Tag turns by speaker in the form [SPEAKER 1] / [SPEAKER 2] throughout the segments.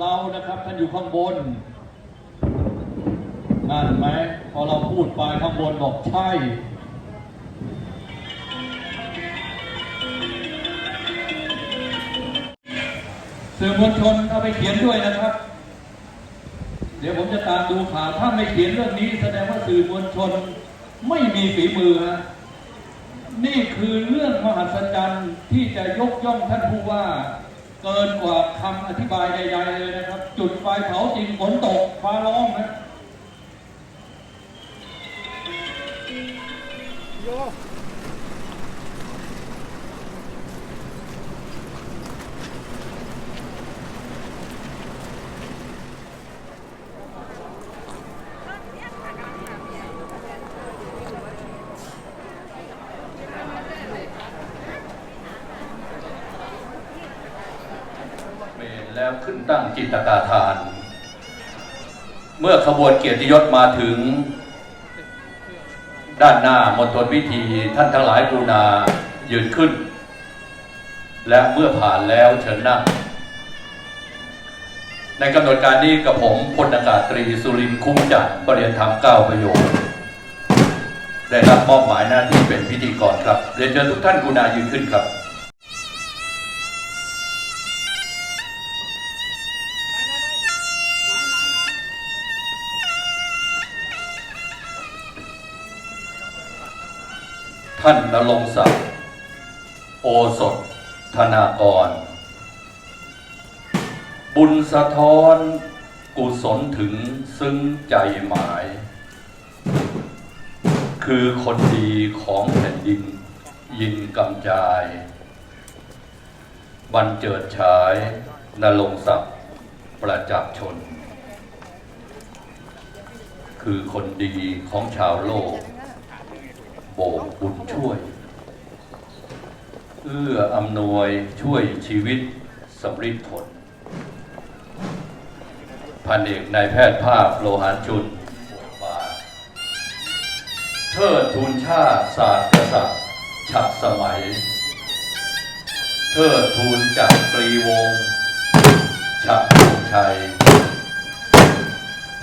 [SPEAKER 1] เรานะครับท่านอยู่ข้างบนนั่นไหมพอเราพูดไปข้างบนบอกใช่ สื่อมวลชนเอาไปเขียนด้วยนะครับ เดี๋ยวผมจะตามดูข่าวถ้าไม่เขียนเรื่องนี้แสดงว่าสื่อมวลชนไม่มีฝีมือฮะนี่คือเรื่องมหัศจรรย์ที่จะยกย่องท่านผู้ว่า เกินกว่าคำอธิบายใดๆเลยนะครับ จุดไฟเผาจริงฝนตกฟ้าร้องนะ
[SPEAKER 2] แล้วขึ้นตั้งจิตกาทาน เมื่อขบวนเกียรติยศมาถึง ด้านหน้ามณฑลพิธีท่านทั้งหลายกรุณายืนขึ้น และเมื่อผ่านแล้วเชิญนั่ง ในกำหนดการนี้กับผมพลอากาศตรีสุรินคุ้มจัดประเรียนธรรมเก้าประโยคได้รับมอบหมายหน้าที่เป็นพิธีกรครับเรียนเชิญทุกท่านกรุณายืนขึ้นครับ ท่านนรงศักดิ์โอสถธนากร บุญสะท้อนกุศลถึงซึ้งใจหมาย คือคนดีของแผ่นดินยินกำจาย บันเจิดฉายนรงศักดิ์ประจักษ์ชน คือคนดีของชาวโลก โบกบุญช่วย เอื้ออำนวยช่วยชีวิตสำริดผล พันเอกนายแพทย์ภาพโลหารจุนบาเทิดทูนชาติศาสตร์กษัตริย์ฉับสมัย เทิดทูนจักรปรีวงฉับธงชัย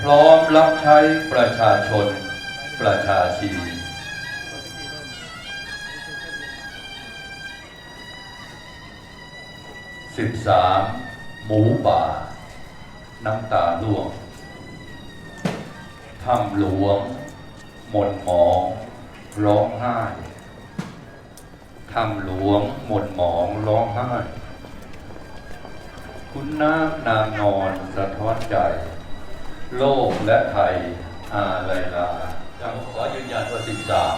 [SPEAKER 2] พร้อมรับใช้ประชาชนประชาชี สิบสามหมูป่า น้ำตาล่วงถ้ำหลวง หม่นหมองร้องไห้ถ้ำหลวง หม่นหมองร้องไห้ คุณน้ำนางนอนสะท้อนใจ โลกและไทยอาลายลาจังขอยืนยันว่าสิบสาม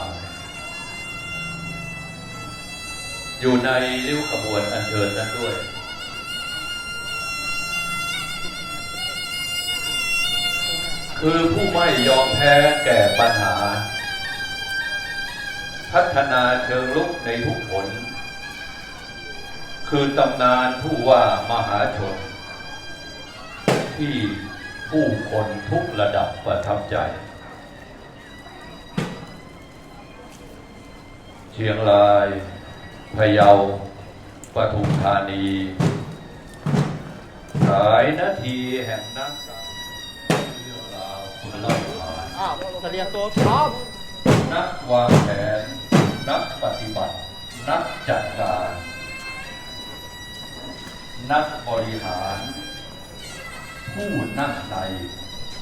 [SPEAKER 2] อยู่ในริ้วขบวนอัญเชิญนั้นด้วย คือผู้ไม่ยอมแพ้แก่ปัญหา พัฒนาเชิงลุกในทุกผล คือตำนานผู้ว่ามหาชน ที่ผู้คนทุกระดับประทับใจ เชียงรายพะเยาปทุมธานีหลายนาทีแห่งนักการ อ้าวเส
[SPEAKER 3] ลียงตัวพร้อม
[SPEAKER 2] นักวางแผน นักปฏิบัติ นักจัดการ นักบริหาร ผู้นั่งใน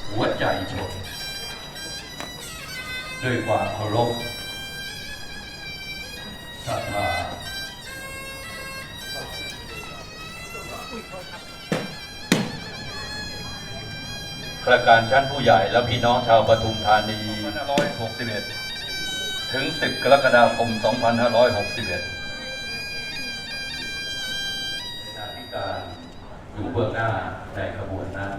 [SPEAKER 2] หัวใจชน ด้วยความเคารพศรัทธา ข้าราชการชั้นผู้ใหญ่และพี่น้องชาวปทุมธานี 2561 ถึง 10 กรกฎาคม 2561นาธิการอยู่เบื้องหน้าในขบวนนั้น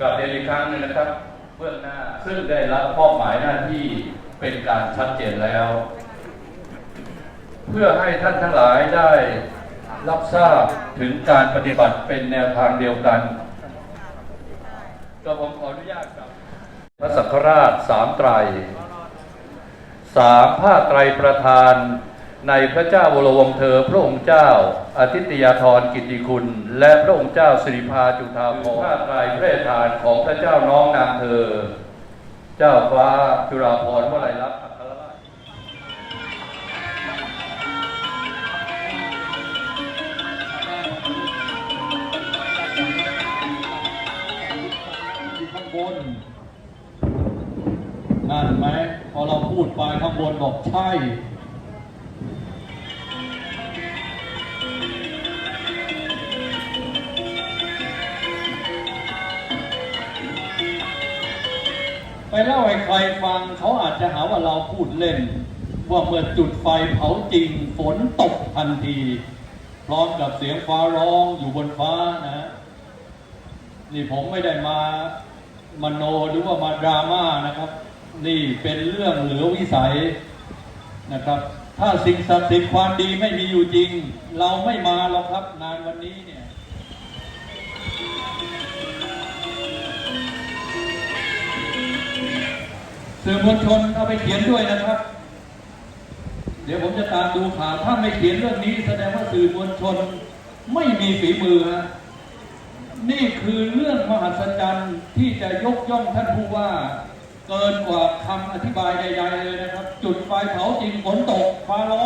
[SPEAKER 2] กลับเรียนอีกครั้งหนึงนะครับเบื้องหน้าซึ่งได้รับมอบหมายหน้าที่เป็นการชัดเจนแล้ว เพื่อให้ท่านทั้งหลายได้รับทราบถึงการปฏิบัติเป็นแนวทางเดียวกันก็ผมขออนุญาตครับพระสังฆราชสามไตรสามผ้าไตรประธาน ในพระเจ้าวรวงเธอ พระองค์เจ้าอาทิตยาธรกิติคุณ และพระองค์เจ้าสิริพาจุฑาภรณ์ผ้าไตรพระราชทานของพระเจ้าน้องนางเธอ เจ้าฟ้าจุฬาภรณ์วลัยลักษณ์อัครราช
[SPEAKER 1] อยู่ข้างบนนั่นไหมพอเราพูดไปข้างบนบอกใช่ เล่าให้ใครฟังเขาอาจจะหาว่าเราพูดเล่น ว่าเมื่อจุดไฟเผาจริงฝนตกทันที พร้อมกับเสียงฟ้าร้องอยู่บนฟ้านะ นี่ผมไม่ได้มามโนหรือว่ามาดราม่านะครับ นี่เป็นเรื่องเหลือวิสัยนะครับ ถ้าสิ่งศักดิ์สิทธิ์ความดีไม่มีอยู่จริง เราไม่มาหรอกครับงานวันนี้เนี่ย สื่อมวลชนเอาไปเขียนด้วยนะครับ เดี๋ยวผมจะตามดูข่าวถ้าไม่เขียนเรื่องนี้ แสดงว่าสื่อมวลชนไม่มีฝีมือฮะนี่คือเรื่องมหัศจรรย์ที่จะยกย่องท่านผู้ว่า เกินกว่าคำอธิบายใดๆเลยนะครับ จุดไฟเผาจริงฝนตกฟ้าร้อง